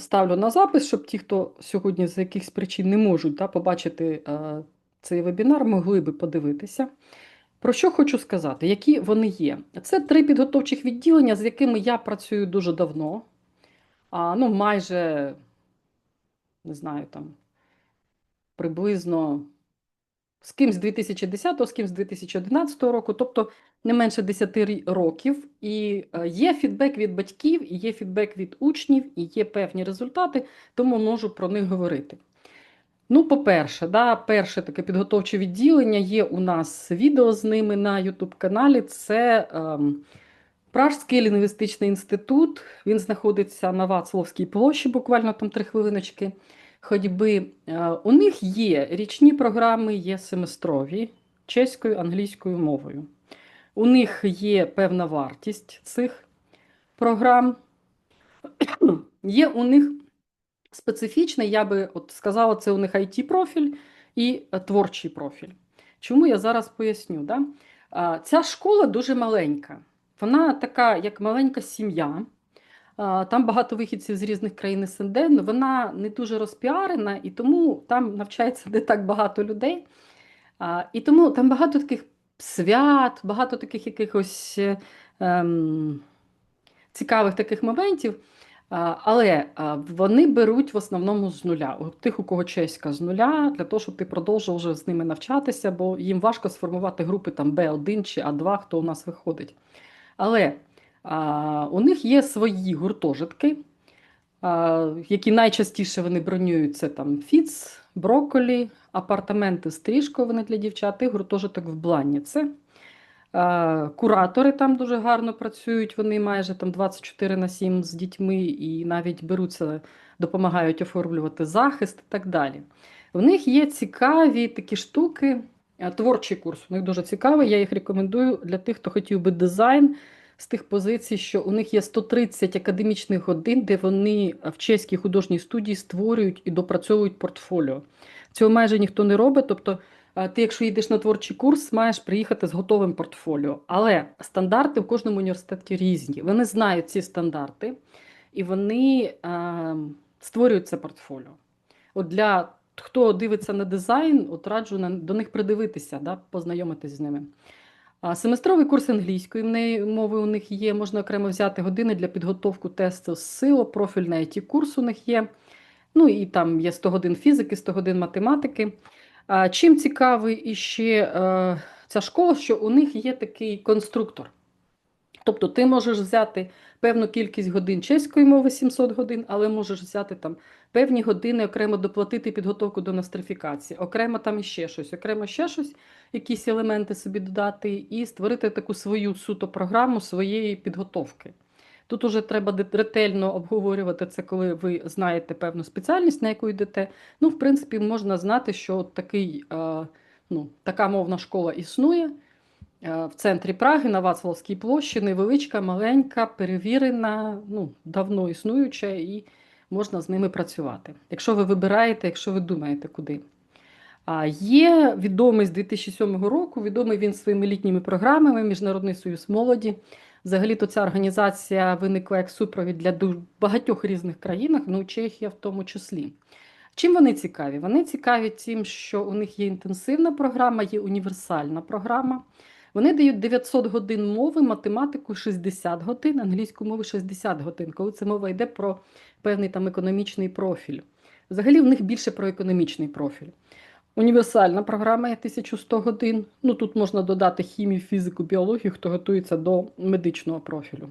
ставлю на запис, щоб ті, хто сьогодні з якихось причин не можуть да, побачити е, цей вебінар, могли би подивитися. Про що хочу сказати, які вони є? Це три підготовчих відділення, з якими я працюю дуже давно. А, ну, майже, не знаю, там, приблизно з ким з 2010, з ким з 2011 року, тобто не менше 10 років. І е, є фідбек від батьків, і є фідбек від учнів, і є певні результати, тому можу про них говорити. Ну, по-перше, да, перше таке підготовче відділення є у нас відео з ними на YouTube каналі. Це ем, Пражський лінгвістичний інститут. Він знаходиться на Вацлавській площі, буквально там три хвилиночки ходьби. Е, У них є річні програми, є семестрові чеською, англійською мовою. У них є певна вартість цих програм. Є у них специфічний, я би от сказала, це у них it профіль і е, творчий профіль. Чому я зараз поясню? Да? Ця школа дуже маленька. Вона така, як маленька сім'я. Там багато вихідців з різних країн СНД, але вона не дуже розпіарена, і тому там навчається не так багато людей. І тому там багато таких свят, багато таких якихось е, ем, цікавих таких моментів. Але вони беруть в основному з нуля. У тих, у кого чеська з нуля, для того, щоб ти продовжував вже з ними навчатися, бо їм важко сформувати групи там Б1 чи А2, хто у нас виходить. Але а, у них є свої гуртожитки, які найчастіше вони бронюють це там Фіц, Брокколі, апартаменти стрижковані для дівчат і гуртожиток в Бланніце. Куратори там дуже гарно працюють, вони майже там 24 на 7 з дітьми і навіть беруться, допомагають оформлювати захист і так далі. В них є цікаві такі штуки, творчий курс. У них дуже цікавий. Я їх рекомендую для тих, хто хотів би дизайн з тих позицій, що у них є 130 академічних годин, де вони в чеській художній студії створюють і допрацьовують портфоліо. Цього майже ніхто не робить. тобто Е, Ти, якщо йдеш на творчий курс, маєш приїхати з готовим портфоліо. Але стандарти в кожному університеті різні. Вони знають ці стандарти і вони е, створюють це портфоліо. От для хто дивиться на дизайн, от раджу до них придивитися, да, познайомитись з ними. Семестровий курс англійської мови у них є. Можна окремо взяти години для підготовки тесту з СИО, профільний it курс у них є. Ну і там є 100 годин фізики, 100 годин математики. Чим цікавий іще е, ця школа, що у них є такий конструктор. Тобто ти можеш взяти певну кількість годин чеської мови, 700 годин, але можеш взяти там певні години, окремо доплатити підготовку до нострифікації, окремо там іще щось, окремо ще щось, якісь елементи собі додати, і створити таку свою суто програму своєї підготовки. Тут уже треба ретельно обговорювати це, коли ви знаєте певну спеціальність, на яку йдете. Ну, в принципі, можна знати, що такий, е, ну, така мовна школа існує в центрі Праги на Вацлавській площі, невеличка, маленька, перевірена, ну, давно існуюча, і можна з ними працювати. Якщо ви вибираєте, якщо ви думаєте, куди. А є відомий з 2007 року, відомий він своїми літніми програмами Міжнародний союз молоді. Взагалі-то ця організація виникла як супровід для багатьох різних країн, ну Чехія в тому числі. Чим вони цікаві? Вони цікаві тим, що у них є інтенсивна програма, є універсальна програма. Вони дають 900 годин мови, математику 60 годин, англійську мову 60 годин, коли це мова йде про певний там економічний профіль. Взагалі в них більше про економічний профіль. Універсальна програма є 1100 годин. Ну тут можна додати хімію, фізику, біологію, хто готується до медичного профілю.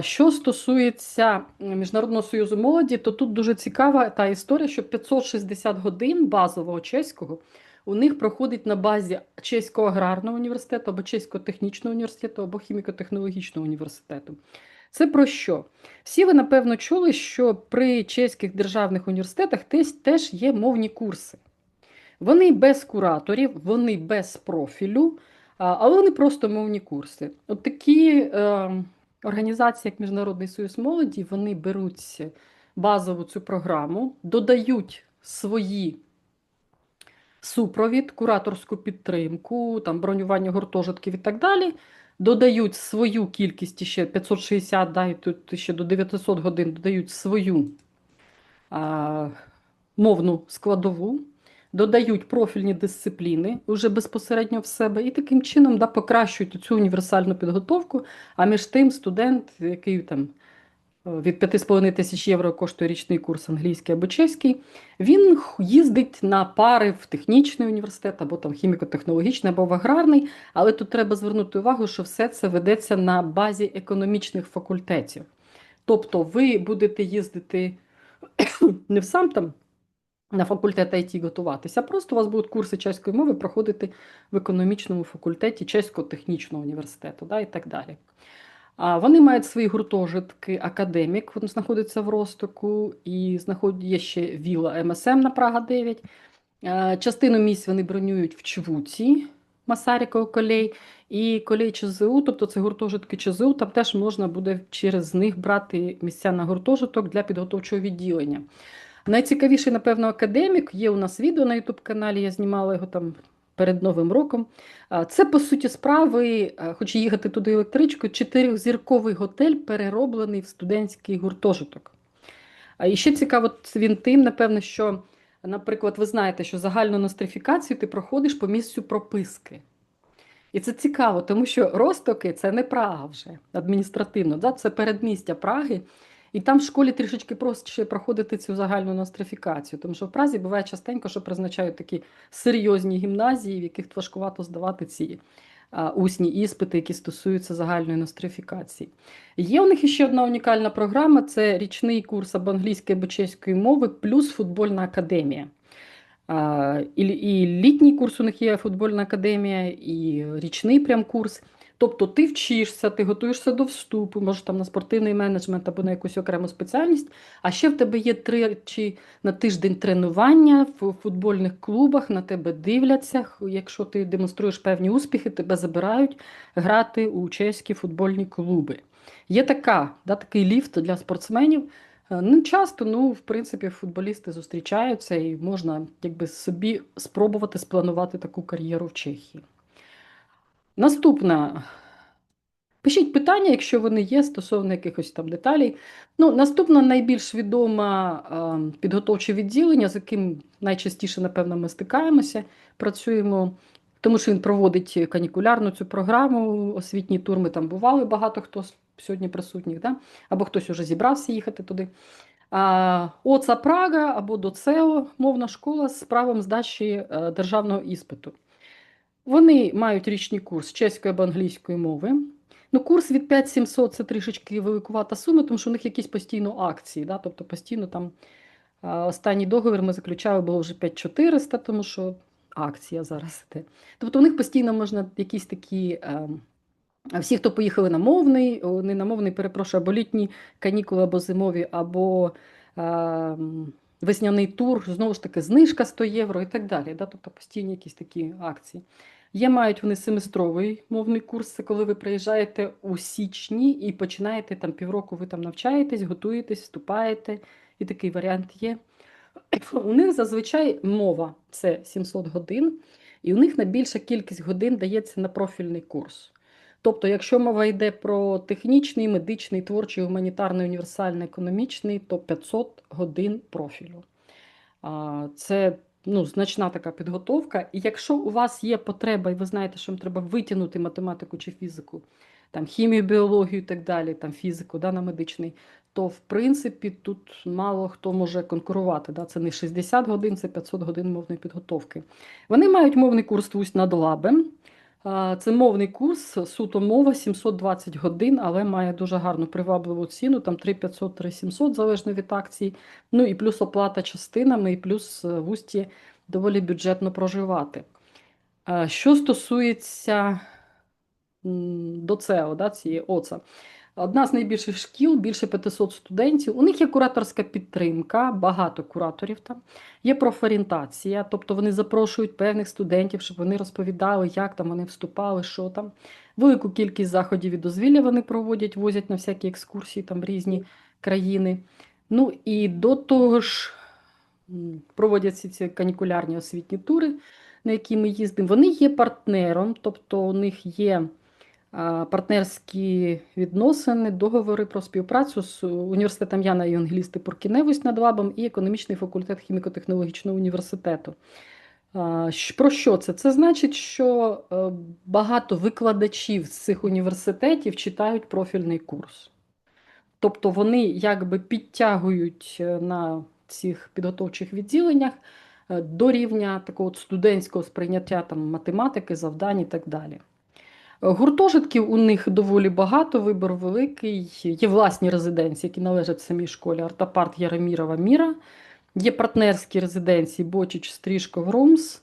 Що стосується Міжнародного союзу молоді, то тут дуже цікава та історія, що 560 годин базового чеського у них проходить на базі Чеського аграрного університету або Чеського технічного університету або хіміко-технологічного університету. Це про що? Всі ви, напевно, чули, що при чеських державних університетах теж, є мовні курси. Вони без кураторів, вони без профілю, але вони просто мовні курси. От такі е, організації, як Міжнародний союз молоді, вони беруть базову цю програму, додають свої супровід, кураторську підтримку, там, бронювання гуртожитків і так далі. додають свою кількість ще 560, да, і тут ще до 900 годин додають свою а, мовну складову, додають профільні дисципліни вже безпосередньо в себе, і таким чином да, покращують цю універсальну підготовку. А між тим студент, який там від 5,5 тисяч євро коштує річний курс англійський або чеський, він їздить на пари в технічний університет або там хіміко-технологічний, або в аграрний. Але тут треба звернути увагу, що все це ведеться на базі економічних факультетів. Тобто ви будете їздити не в сам там на факультет IT готуватися, а просто у вас будуть курси чеської мови проходити в економічному факультеті Чесько-технічного університету да, і так далі. А вони мають свої гуртожитки, академік, він знаходиться в Ростоку, і є ще віла МСМ на Прага 9. Е, Частину місць вони бронюють в Чвуці, Масаріково колей, і колей ЧЗУ, тобто це гуртожитки ЧЗУ, там теж можна буде через них брати місця на гуртожиток для підготовчого відділення. Найцікавіший, напевно, академік є у нас відео на Ютуб-каналі, я знімала його там перед Новим роком. Це, по суті, справи, хоч їхати туди електричкою, чотирьохзірковий готель перероблений в студентський гуртожиток. І ще цікаво він тим, напевно, що, наприклад, ви знаєте, що загальну нострифікацію ти проходиш по місцю прописки. І це цікаво, тому що Ростоки це не Прага вже адміністративно, да? це передмістя Праги. І там в школі трішечки простіше проходити цю загальну нострифікацію, тому що в Празі буває частенько, що призначають такі серйозні гімназії, в яких важкувато здавати ці а, усні іспити, які стосуються загальної нострифікації. Є у них ще одна унікальна програма: це річний курс або англійської або чеської мови, плюс футбольна академія. А, і, і літній курс у них є футбольна академія, і річний прям курс. Тобто ти вчишся, ти готуєшся до вступу, може там на спортивний менеджмент або на якусь окрему спеціальність, а ще в тебе є тричі на тиждень тренування в футбольних клубах, на тебе дивляться. Якщо ти демонструєш певні успіхи, тебе забирають грати у чеські футбольні клуби. Є така, да, такий ліфт для спортсменів. Е, Не часто, ну, в принципі, футболісти зустрічаються і можна якби собі спробувати спланувати таку кар'єру в Чехії. Наступна. Пишіть питання, якщо вони є, стосовно якихось там деталей. Ну, наступна найбільш відома е, підготовче відділення, з яким найчастіше, напевно, ми стикаємося, працюємо, тому що він проводить канікулярну цю програму, освітній тур. Ми там бували, багато хто сьогодні присутніх, да? або хтось уже зібрався їхати туди. А, ОЦА Прага або ДОЦЕО, мовна школа з правом здачі е, державного іспиту. Вони мають річний курс чеської або англійської мови. Ну, курс від 5700 це трішечки великувата сума, тому що у них якісь постійно акції. Да? Тобто постійно там останній договір ми заключали, було вже 5400, тому що акція зараз йде. Тобто у них постійно можна якісь такі. ем, всі, хто поїхали на мовний, не на мовний, перепрошую, або літні канікули, або зимові, або ем, весняний тур, знову ж таки, знижка 100 євро і так далі. Да? Тобто постійні якісь такі акції. Є мають вони семестровий мовний курс, це коли ви приїжджаєте у січні і починаєте там півроку, ви там навчаєтесь, готуєтесь, вступаєте, і такий варіант є. У них зазвичай мова це 700 годин, і у них найбільша кількість годин дається на профільний курс. Тобто, якщо мова йде про технічний, медичний, творчий, гуманітарний, універсальний, економічний, то 500 годин профілю. Це ну, значна така підготовка. І якщо у вас є потреба, і ви знаєте, що вам треба витягнути математику чи фізику, там хімію, біологію і так далі, там фізику да, на медичний, то в принципі тут мало хто може конкурувати. Да? Це не 60 годин, це 500 годин мовної підготовки. Вони мають мовний курс «Твусь над лабем». Це мовний курс, суто мова, 720 годин, але має дуже гарну привабливу ціну, там 3500-3700, залежно від акцій. Ну і плюс оплата частинами, і плюс е, в Усті доволі бюджетно проживати. Що стосується до ДОЦЕО, да, цієї ОЦА, одна з найбільших шкіл, більше 500 студентів. У них є кураторська підтримка, багато кураторів там. Є профорієнтація, тобто вони запрошують певних студентів, щоб вони розповідали, як там вони вступали, що там. Велику кількість заходів і дозвілля вони проводять, возять на всякі екскурсії там різні країни. Ну і до того ж м, проводять ці, канікулярні освітні тури, на які ми їздимо. Вони є партнером, тобто у них є партнерські відносини, договори про співпрацю з університетом Яна Євангелісти Поркіневич над ВАБом і економічний факультет хіміко-технологічного університету. Про що це? Це значить, що е, багато викладачів з цих університетів читають профільний курс. Тобто вони якби підтягують е, на цих підготовчих відділеннях е, до рівня такого студентського сприйняття там, математики, завдань і так далі. Гуртожитків у них доволі багато, вибір великий. Є власні резиденції, які належать самій школі Артапарт Яромірова Міра. Є партнерські резиденції Бочич, Стрішко, Громс.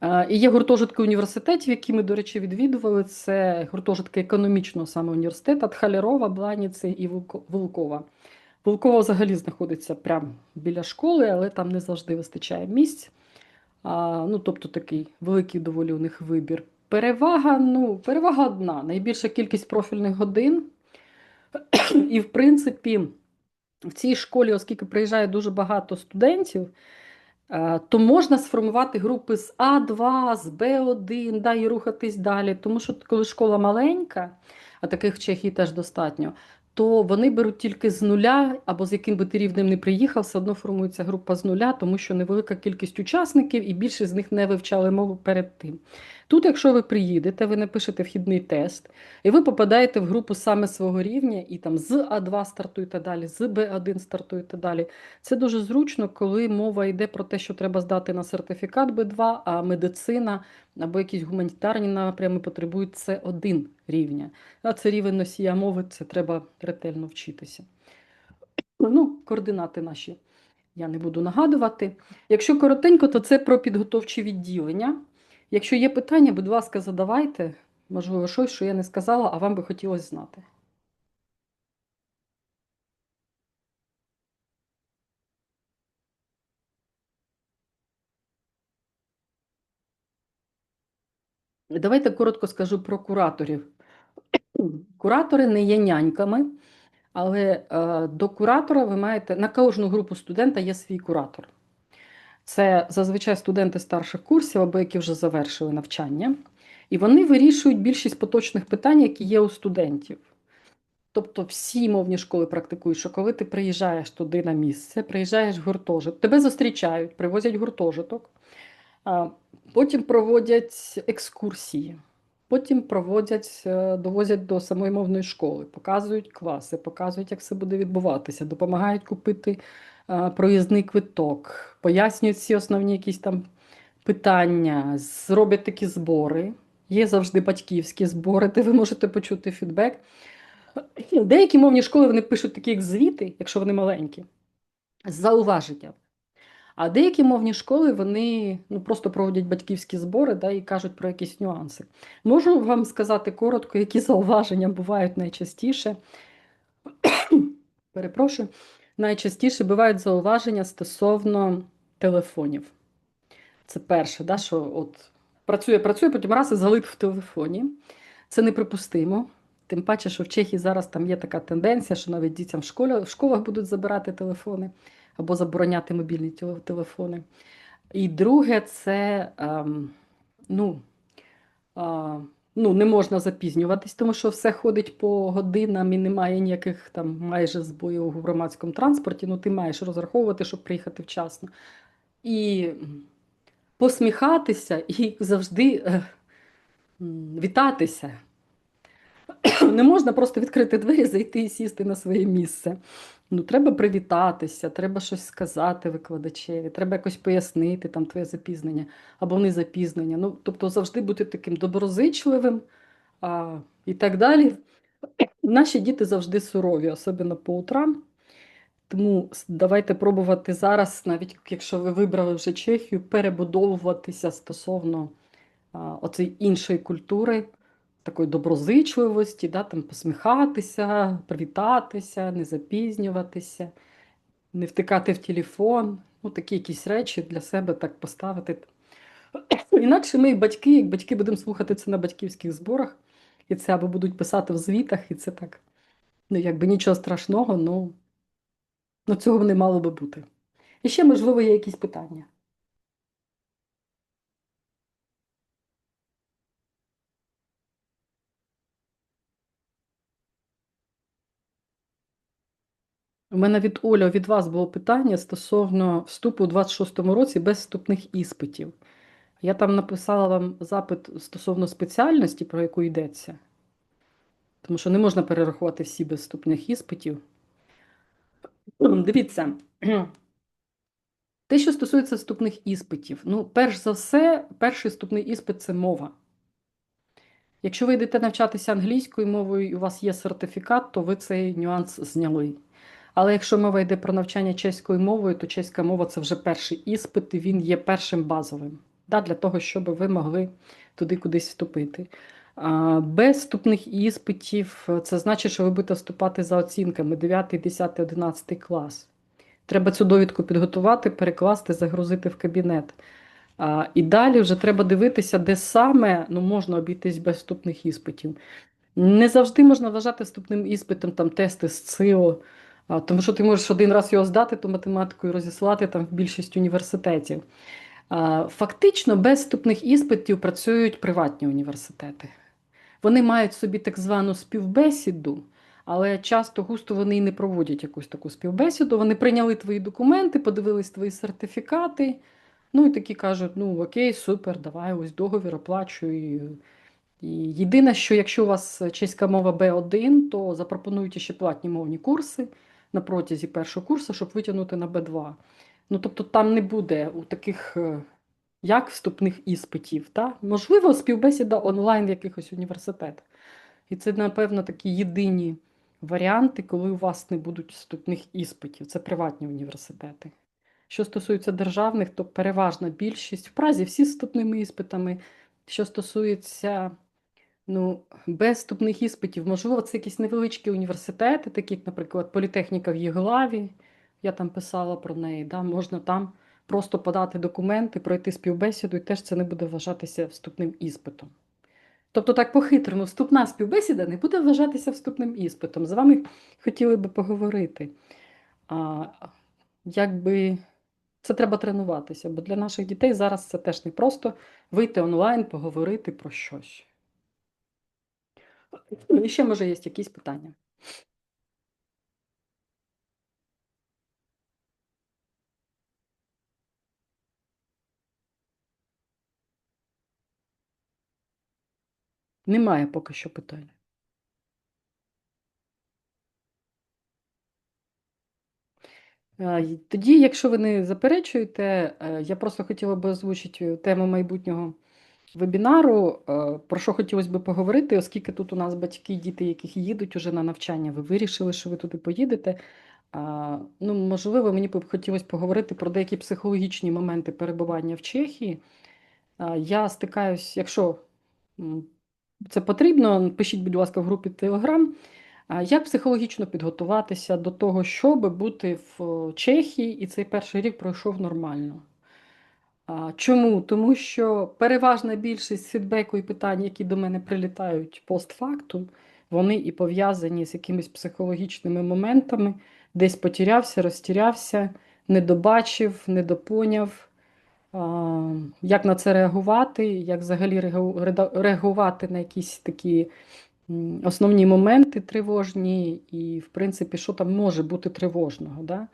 Е, І є гуртожитки університетів, які ми, до речі, відвідували. Це гуртожитки економічного саме університету Тхалярова, Бланіці і Вилкова. Вилкова взагалі знаходиться прямо біля школи, але там не завжди вистачає місць. Ну, тобто такий великий доволі у них вибір. Перевага, ну, перевага одна. Найбільша кількість профільних годин. І, в принципі, в цій школі, оскільки приїжджає дуже багато студентів, е, то можна сформувати групи з А2, з Б1, да, і рухатись далі. Тому що коли школа маленька, а таких в Чехії теж достатньо, то вони беруть тільки з нуля, або з яким би ти рівнем не приїхав, все одно формується група з нуля, тому що невелика кількість учасників і більше з них не вивчали мову перед тим. Тут, якщо ви приїдете, ви напишете вхідний тест, і ви попадаєте в групу саме свого рівня, і там з А2 стартуєте далі, з Б1 стартуєте далі. Це дуже зручно, коли мова йде про те, що треба здати на сертифікат Б2, а медицина або якісь гуманітарні напрями потребують С1 рівня. А це рівень носія мови, це треба ретельно вчитися. Ну, координати наші я не буду нагадувати. Якщо коротенько, то це про підготовчі відділення. Якщо є питання, будь ласка, задавайте. Можливо, щось, що я не сказала, а вам би хотілося знати. Давайте коротко скажу про кураторів. Куратори не є няньками, але е, до куратора ви маєте на кожну групу студента є свій куратор. Це зазвичай студенти старших курсів або які вже завершили навчання, і вони вирішують більшість поточних питань, які є у студентів. Тобто всі мовні школи практикують, що коли ти приїжджаєш туди на місце, приїжджаєш в гуртожиток, тебе зустрічають, привозять гуртожиток, потім проводять екскурсії, потім проводять, е, довозять до самої мовної школи, показують класи, показують, як все буде відбуватися, допомагають купити проїзний квиток, пояснюють всі основні якісь там питання, зроблять такі збори. Є завжди батьківські збори, де ви можете почути фідбек. Деякі мовні школи вони пишуть такі як звіти, якщо вони маленькі, з зауваженням. А деякі мовні школи вони ну, просто проводять батьківські збори да, і кажуть про якісь нюанси. Можу вам сказати коротко, які зауваження бувають найчастіше. Перепрошую, найчастіше бувають зауваження стосовно телефонів. Це перше, да, що от працює, працює, потім раз і залип в телефоні. Це неприпустимо. Тим паче, що в Чехії зараз там є така тенденція, що навіть дітям в школі, в школах будуть забирати телефони або забороняти мобільні телефони. І друге, це ем, ну, а, ну, не можна запізнюватись, тому що все ходить по годинам і немає ніяких там майже збоїв у громадському транспорті. Ну, ти маєш розраховувати, щоб приїхати вчасно. І посміхатися і завжди е, вітатися. Не можна просто відкрити двері, зайти і сісти на своє місце. Ну, треба привітатися, треба щось сказати викладачеві, треба якось пояснити там твоє запізнення або не запізнення. Ну, тобто завжди бути таким доброзичливим а, і так далі. Наші діти завжди сурові, особливо по утрам. Тому давайте пробувати зараз, навіть якщо ви вибрали вже Чехію, перебудовуватися стосовно оцеї іншої культури, такої доброзичливості, да, там посміхатися, привітатися, не запізнюватися, не втикати в телефон. Ну, такі якісь речі для себе так поставити. Інакше ми, батьки, як батьки, будемо слухати це на батьківських зборах, і це або будуть писати в звітах, і це так, ну, якби нічого страшного, ну, ну цього не мало би бути. І ще, можливо, є якісь питання. У мене від Оля, від вас було питання стосовно вступу у 26-му році без вступних іспитів. Я там написала вам запит стосовно спеціальності, про яку йдеться, тому що не можна перерахувати всі без вступних іспитів. Дивіться, те, що стосується вступних іспитів, ну, перш за все, перший вступний іспит це мова. Якщо ви йдете навчатися англійською мовою і у вас є сертифікат, то ви цей нюанс зняли. Але якщо мова йде про навчання чеською мовою, то чеська мова це вже перший іспит, і він є першим базовим да, для того, щоб ви могли туди кудись вступити. Без вступних іспитів це значить, що ви будете вступати за оцінками 9, 10, 11 клас. Треба цю довідку підготувати, перекласти, загрузити в кабінет. І далі вже треба дивитися, де саме ну, можна обійтись без вступних іспитів. Не завжди можна вважати вступним іспитом там, тести з ЦИО, тому що ти можеш один раз його здати, ту математику і розіслати там в більшість університетів. Фактично, без вступних іспитів працюють приватні університети. Вони мають собі так звану співбесіду, але часто густо вони і не проводять якусь таку співбесіду. Вони прийняли твої документи, подивились твої сертифікати. Ну і такі кажуть: ну окей, супер, давай ось договір оплачуй. І єдине, що якщо у вас чеська мова Б1, то запропонуйте ще платні мовні курси на протязі першого курсу, щоб витягнути на Б2. Ну, тобто там не буде у таких е, як вступних іспитів. Та? Можливо, співбесіда онлайн в якихось університетах. І це, напевно, такі єдині варіанти, коли у вас не будуть вступних іспитів. Це приватні університети. Що стосується державних, то переважна більшість в Празі всі вступними іспитами. Що стосується ну, без вступних іспитів, можливо, це якісь невеличкі університети, такі, як, наприклад, політехніка в Єглаві. Я там писала про неї. Да? Можна там просто подати документи, пройти співбесіду, і теж це не буде вважатися вступним іспитом. Тобто, так по-хитрому, вступна співбесіда не буде вважатися вступним іспитом. З вами хотіли би поговорити. А, Якби це треба тренуватися, бо для наших дітей зараз це теж не просто вийти онлайн, поговорити про щось. І ще, може, є якісь питання. Немає поки що питань. Тоді, якщо ви не заперечуєте, е, я просто хотіла би озвучити тему майбутнього вебінару, е, про що хотілося б поговорити, оскільки тут у нас батьки, діти, яких їдуть уже на навчання, ви вирішили, що ви туди поїдете. Ну, Можливо, мені б хотілося поговорити про деякі психологічні моменти перебування в Чехії. Я стикаюсь, якщо це потрібно, пишіть, будь ласка, в групі Telegram. Як психологічно підготуватися до того, щоб бути в Чехії, і цей перший рік пройшов нормально? Чому? Тому що переважна більшість фідбеку і питань, які до мене прилітають постфактум, вони і пов'язані з якимись психологічними моментами, десь потірявся, розтірявся, недобачив, недопоняв. Як на це реагувати, як взагалі реагувати на якісь такі основні моменти тривожні, і, в принципі, що там може бути тривожного. Да?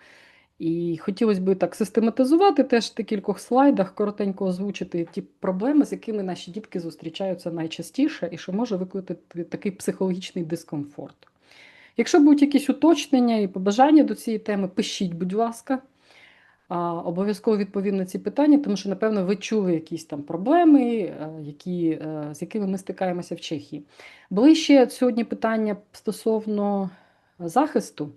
І хотілося б так систематизувати теж в декількох слайдах, коротенько озвучити ті проблеми, з якими наші дітки зустрічаються найчастіше, і що може викликати такий психологічний дискомфорт. Якщо будуть якісь уточнення і побажання до цієї теми, пишіть, будь ласка. Обов'язково відповім на ці питання, тому що, напевно, ви чули якісь там проблеми, е, які, е, з якими ми стикаємося в Чехії. Були ще сьогодні питання стосовно захисту.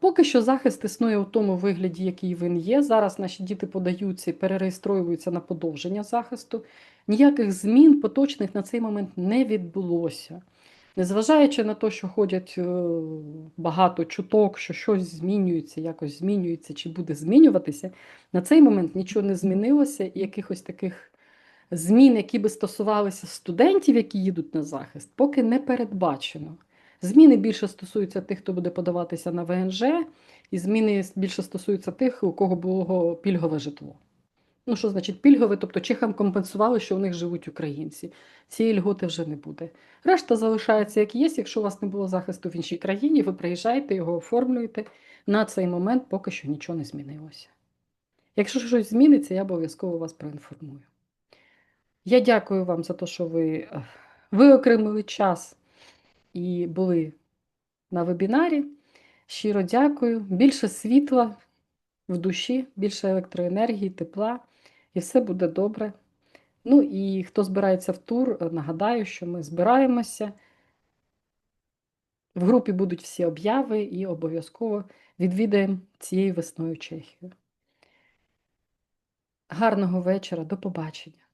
Поки що захист існує у тому вигляді, який він є. Зараз наші діти подаються і перереєструються на подовження захисту. Ніяких змін поточних на цей момент не відбулося. Незважаючи на те, що ходять е, багато чуток, що щось змінюється, якось змінюється чи буде змінюватися, на цей момент нічого не змінилося, і якихось таких змін, які би стосувалися студентів, які їдуть на захист, поки не передбачено. Зміни більше стосуються тих, хто буде подаватися на ВНЖ, і зміни більше стосуються тих, у кого було пільгове житло. Ну, що значить пільгове? Тобто чехам компенсували, що у них живуть українці. Цієї льготи вже не буде. Решта залишається як є. Якщо у вас не було захисту в іншій країні, ви приїжджаєте, його оформлюєте. На цей момент поки що нічого не змінилося. Якщо щось зміниться, я обов'язково вас проінформую. Я дякую вам за те, що ви е, виокремили час і були на вебінарі. Щиро дякую. Більше світла в душі, більше електроенергії, тепла, і все буде добре. Ну і хто збирається в тур, нагадаю, що ми збираємося. В групі будуть всі обяви і обов'язково відвідаємо цією весною Чехію. Гарного вечора, до побачення.